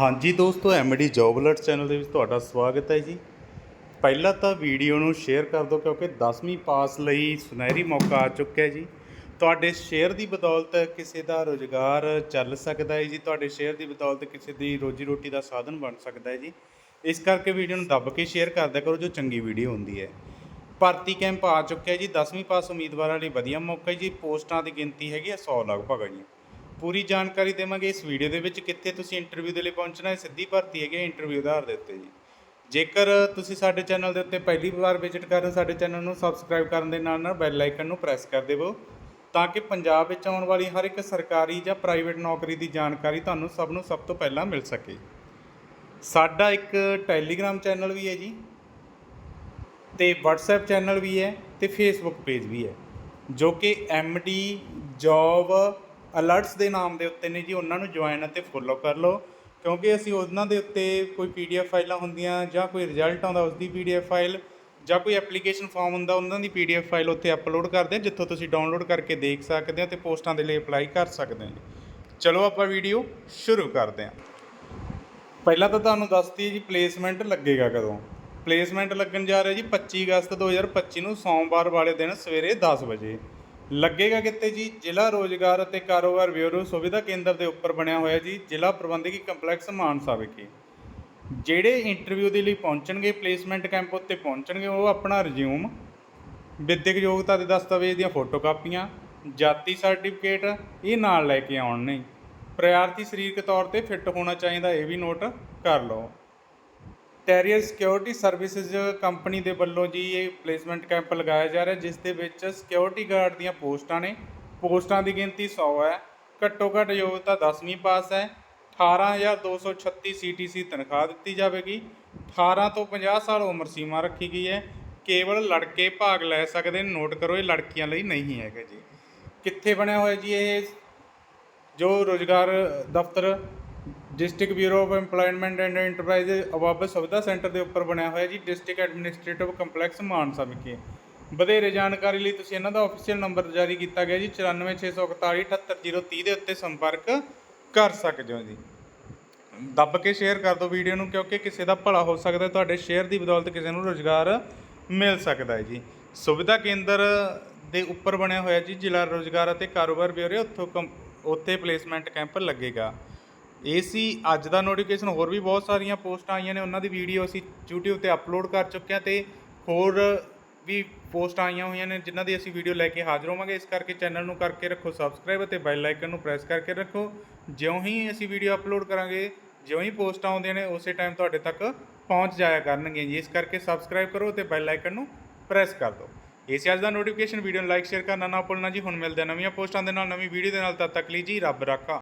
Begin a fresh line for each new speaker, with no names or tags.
ਹਾਂਜੀ ਦੋਸਤੋ, MD job alert channel ਦੇ ਵਿੱਚ ਤੁਹਾਡਾ ਸਵਾਗਤ ਹੈ ਜੀ। ਪਹਿਲਾਂ ਤਾਂ ਵੀਡੀਓ ਨੂੰ ਸ਼ੇਅਰ ਕਰ ਦਿਓ, ਕਿਉਂਕਿ 10ਵੀਂ ਪਾਸ ਲਈ ਸੁਨਹਿਰੀ ਮੌਕਾ ਆ ਚੁੱਕਿਆ ਜੀ। ਤੁਹਾਡੇ ਸ਼ੇਅਰ ਦੀ ਬਦੌਲਤ ਕਿਸੇ ਦਾ ਰੋਜ਼ਗਾਰ ਚੱਲ ਸਕਦਾ ਹੈ ਜੀ। ਤੁਹਾਡੇ ਸ਼ੇਅਰ ਦੀ ਬਦੌਲਤ ਕਿਸੇ ਦੀ ਰੋਜੀ ਰੋਟੀ ਦਾ ਸਾਧਨ ਬਣ ਸਕਦਾ ਹੈ ਜੀ। ਇਸ ਕਰਕੇ ਵੀਡੀਓ ਨੂੰ ਦੱਬ ਕੇ ਸ਼ੇਅਰ ਕਰਦਿਆ ਕਰੋ, ਜੋ ਚੰਗੀ ਵੀਡੀਓ ਹੁੰਦੀ ਹੈ। ਭਰਤੀ ਕੈਂਪ ਆ ਚੁੱਕਿਆ ਜੀ। 10ਵੀਂ ਪਾਸ ਉਮੀਦਵਾਰਾਂ ਲਈ ਵਧੀਆ ਮੌਕਾ ਜੀ। ਪੋਸਟਾਂ ਦੀ ਗਿਣਤੀ ਹੈਗੀ ਹੈ 100 ਲਗਭਗ ਹੈ ਜੀ। ਪੂਰੀ ਜਾਣਕਾਰੀ ਦੇਵਾਂਗੇ ਇਸ ਵੀਡੀਓ ਦੇ ਵਿੱਚ ਕਿੱਥੇ ਤੁਸੀਂ ਇੰਟਰਵਿਊ ਦੇ ਲਈ ਪਹੁੰਚਣਾ ਹੈ, ਸਿੱਧੀ ਭਰਤੀ ਹੈਗੀ ਇੰਟਰਵਿਊ ਆਧਾਰ ਦੇ ਉੱਤੇ ਜੀ। ਜੇਕਰ ਤੁਸੀਂ ਸਾਡੇ ਚੈਨਲ ਦੇ ਉੱਤੇ ਪਹਿਲੀ ਵਾਰ ਵਿਜ਼ਿਟ ਕਰ ਰਹੇ ਹੋ, ਸਾਡੇ ਚੈਨਲ ਨੂੰ ਸਬਸਕ੍ਰਾਈਬ ਕਰਨ ਦੇ ਨਾਲ ਨਾਲ ਬੈਲ ਆਈਕਨ ਨੂੰ ਪ੍ਰੈਸ ਕਰ ਦੇਵੋ, ਤਾਂ ਕਿ ਪੰਜਾਬ ਵਿੱਚ ਆਉਣ ਵਾਲੀ ਹਰ ਇੱਕ ਸਰਕਾਰੀ ਜਾਂ ਪ੍ਰਾਈਵੇਟ ਨੌਕਰੀ ਦੀ ਜਾਣਕਾਰੀ ਤੁਹਾਨੂੰ ਸਭ ਨੂੰ ਸਭ ਤੋਂ ਪਹਿਲਾਂ ਮਿਲ ਸਕੇ। ਸਾਡਾ ਇੱਕ ਟੈਲੀਗ੍ਰਾਮ ਚੈਨਲ ਵੀ ਹੈ ਜੀ, ਤੇ WhatsApp ਚੈਨਲ ਵੀ ਹੈ, ਤੇ Facebook ਪੇਜ ਵੀ ਹੈ, ਜੋ ਕਿ MD ਜੌਬ ਅਲਰਟਸ ਦੇ ਨਾਮ ਦੇ ਉੱਤੇ ਨੇ ਜੀ, ਉਹਨਾਂ ਨੂੰ ਜੁਆਇਨ ਅਤੇ ਫੋਲੋ ਕਰ ਲਓ। ਕਿਉਂਕਿ ਅਸੀਂ ਉਹਨਾਂ ਦੇ ਉੱਤੇ ਕੋਈ PDF ਫਾਈਲਾਂ ਹੁੰਦੀਆਂ ਜਾਂ ਕੋਈ ਰਿਜ਼ਲਟ ਆਉਂਦਾ ਉਸ ਦੀ PDF ਫਾਈਲ ਜਾਂ ਕੋਈ ਐਪਲੀਕੇਸ਼ਨ ਫਾਰਮ ਹੁੰਦਾ, ਉਹਨਾਂ ਦੀ PDF ਫਾਈਲ ਉੱਥੇ ਅਪਲੋਡ ਕਰਦੇ ਹਾਂ, ਜਿੱਥੋਂ ਤੁਸੀਂ ਡਾਊਨਲੋਡ ਕਰਕੇ ਦੇਖ ਸਕਦੇ ਹੋ ਤੇ ਪੋਸਟਾਂ ਦੇ ਲਈ ਅਪਲਾਈ ਕਰ ਸਕਦੇ ਹੋ ਜੀ। ਚਲੋ ਆਪਾਂ ਵੀਡੀਓ ਸ਼ੁਰੂ ਕਰਦੇ ਹਾਂ। ਪਹਿਲਾਂ ਤਾਂ ਤੁਹਾਨੂੰ ਦੱਸਦੀ ਜੀ ਪਲੇਸਮੈਂਟ ਲੱਗੇਗਾ ਕਦੋਂ? ਪਲੇਸਮੈਂਟ ਲੱਗਣ ਜਾ ਰਿਹਾ ਜੀ 25 ਅਗਸਤ 2025 ਨੂੰ, ਸੋਮਵਾਰ ਵਾਲੇ ਦਿਨ ਸਵੇਰੇ 10 ਵਜੇ। ਲੱਗੇਗਾ ਕਿਤੇ ਜੀ? ਜ਼ਿਲ੍ਹਾ ਰੋਜ਼ਗਾਰ ਅਤੇ ਕਾਰੋਬਾਰ ਬਿਊਰੋ ਸੁਵਿਧਾ ਕੇਂਦਰ ਦੇ ਉੱਪਰ ਬਣਿਆ ਹੋਇਆ ਜੀ, ਜ਼ਿਲ੍ਹਾ ਪ੍ਰਬੰਧਕੀ ਕੰਪਲੈਕਸ ਮਾਨਸਾ ਵਿਖੇ। ਜਿਹੜੇ ਇੰਟਰਵਿਊ ਦੇ ਲਈ ਪਹੁੰਚਣਗੇ ਪਲੇਸਮੈਂਟ ਕੈਂਪ ਉੱਤੇ ਪਹੁੰਚਣਗੇ, ਉਹ ਆਪਣਾ ਰਿਜ਼ਿਊਮ ਵਿਦਿਅਕ ਯੋਗਤਾ ਦੇ ਦਸਤਾਵੇਜ਼ ਦੀਆਂ ਫੋਟੋਕਾਪੀਆਂ ਜਾਤੀ ਸਰਟੀਫਿਕੇਟ ਇਹ ਨਾਲ ਲੈ ਕੇ ਆਉਣ ਨੇ। ਪ੍ਰਿਆਰਥੀ ਸਰੀਰਕ ਤੌਰ ਤੇ ਫਿੱਟ ਹੋਣਾ ਚਾਹੀਦਾ, ਇਹ ਵੀ ਨੋਟ ਕਰ ਲਓ। ਟੈਰੀਅਰ ਸਿਕਿਉਰਿਟੀ ਸਰਵਿਸਿਜ਼ ਕੰਪਨੀ ਦੇ ਵੱਲੋਂ ਜੀ ਇਹ ਪਲੇਸਮੈਂਟ ਕੈਂਪ ਲਗਾਇਆ ਜਾ ਰਿਹਾ, ਜਿਸ ਦੇ ਵਿੱਚ ਸਿਕਿਉਰਿਟੀ ਗਾਰਡ ਦੀਆਂ ਪੋਸਟਾਂ ਨੇ। ਪੋਸਟਾਂ ਦੀ ਗਿਣਤੀ 100 ਹੈ। ਘੱਟੋ ਘੱਟ ਯੋਗਤਾ 10ਵੀਂ ਪਾਸ ਹੈ। 18236 ਸੀਟੀਸੀ ਤਨਖਾਹ ਦਿੱਤੀ ਜਾਵੇਗੀ। 18 ਤੋਂ 50 ਸਾਲ ਉਮਰ ਸੀਮਾ ਰੱਖੀ ਗਈ ਹੈ। ਕੇਵਲ ਲੜਕੇ ਭਾਗ ਲੈ ਸਕਦੇ ਨੇ। ਨੋਟ ਕਰੋ, ਇਹ ਲੜਕੀਆਂ ਲਈ ਨਹੀਂ ਹੈਗਾ ਜੀ। ਕਿੱਥੇ ਬਣਿਆ ਹੋਇਆ ਜੀ ਇਹ? ਜੋ ਰੋਜ਼ਗਾਰ ਦਫ਼ਤਰ district bureau of EMPLOYMENT and enterprise ਅਵਾਬਾ ਸੁਵਿਧਾ ਸੈਂਟਰ ਦੇ ਉੱਪਰ ਬਣਿਆ ਹੋਇਆ ਜੀ, ਡਿਸਟ੍ਰਿਕਟ ਐਡਮਿਨਿਸਟ੍ਰੇਟਿਵ ਕੰਪਲੈਕਸ ਮਾਨਸਾ ਵਿਖੇ। ਵਧੇਰੇ ਜਾਣਕਾਰੀ ਲਈ ਤੁਸੀਂ ਇਹਨਾਂ ਦਾ ਅਫੀਸ਼ੀਅਲ ਨੰਬਰ ਜਾਰੀ ਕੀਤਾ ਗਿਆ ਜੀ 9464 78030 ਦੇ ਉੱਤੇ ਸੰਪਰਕ ਕਰ ਸਕਦੇ ਹੋ ਜੀ। ਦੱਬ ਕੇ ਸ਼ੇਅਰ ਕਰ ਦਿਓ ਵੀਡੀਓ ਨੂੰ, ਕਿਉਂਕਿ ਕਿਸੇ ਦਾ ਭਲਾ ਹੋ ਸਕਦਾ, ਤੁਹਾਡੇ ਸ਼ੇਅਰ ਦੀ ਬਦੌਲਤ ਕਿਸੇ ਨੂੰ ਰੋਜ਼ਗਾਰ ਮਿਲ ਸਕਦਾ ਹੈ ਜੀ। ਸੁਵਿਧਾ ਕੇਂਦਰ ਦੇ ਉੱਪਰ ਬਣਿਆ ਹੋਇਆ ਜੀ, ਜ਼ਿਲ੍ਹਾ ਰੋਜ਼ਗਾਰ ਅਤੇ ਕਾਰੋਬਾਰ ਬਿਊਰੋ, ਉੱਥੋਂ ਕੰਪ- ਉੱਥੇ ਪਲੇਸਮੈਂਟ ਕੈਂਪ ਲੱਗੇਗਾ। ਇਹ ਸੀ ਅੱਜ ਦਾ ਨੋਟੀਫਿਕੇਸ਼ਨ ਹੋਰ ਵੀ ਬਹੁਤ ਸਾਰੀਆਂ ਪੋਸਟਾਂ ਆਈਆਂ ਨੇ, ਉਹਨਾਂ ਦੀ ਵੀਡੀਓ ਅਸੀਂ YouTube ਤੇ ਅਪਲੋਡ ਕਰ ਚੁੱਕੇ ਹਾਂ ਤੇ ਹੋਰ ਵੀ ਪੋਸਟਾਂ ਆਈਆਂ ਹੋਈਆਂ ਨੇ, ਜਿਨ੍ਹਾਂ ਦੀ ਅਸੀਂ ਵੀਡੀਓ ਲੈ ਕੇ ਹਾਜ਼ਰ ਹੋਵਾਂਗੇ। ਇਸ ਕਰਕੇ ਚੈਨਲ ਨੂੰ ਕਰਕੇ ਰੱਖੋ ਸਬਸਕ੍ਰਾਈਬ ਅਤੇ ਬੈਲ ਆਈਕਨ ਨੂੰ ਪ੍ਰੈਸ ਕਰਕੇ ਰੱਖੋ। ਜਿਉਂ ਹੀ ਅਸੀਂ ਵੀਡੀਓ ਅਪਲੋਡ ਕਰਾਂਗੇ, ਜਿਉਂ ਹੀ ਪੋਸਟਾਂ ਆਉਂਦੀਆਂ ਨੇ, ਉਸੇ ਟਾਈਮ ਤੁਹਾਡੇ ਤੱਕ ਪਹੁੰਚ ਜਾਇਆ ਕਰਨਗੀਆਂ ਜੀ। ਇਸ ਕਰਕੇ ਸਬਸਕ੍ਰਾਈਬ ਕਰੋ ਤੇ ਬੈਲ ਆਈਕਨ ਨੂੰ ਪ੍ਰੈਸ ਕਰ ਦਿਓ। ਇਹ ਸੀ ਅੱਜ ਦਾ ਨੋਟੀਫਿਕੇਸ਼ਨ ਵੀਡੀਓ ਨੂੰ ਲਾਈਕ ਸ਼ੇਅਰ ਕਰਨਾ ਨਾ ਭੁੱਲਣਾ ਜੀ। ਹੁਣ ਮਿਲਦੇ ਹਾਂ ਨਵੀਆਂ ਪੋਸਟਾਂ ਦੇ ਨਾਲ, ਨਵੀਂ ਵੀਡੀਓ ਦੇ ਨਾਲ। ਤਦ ਤੱਕ ਲਈ ਜੀ, ਰੱਬ ਰਾਖਾ।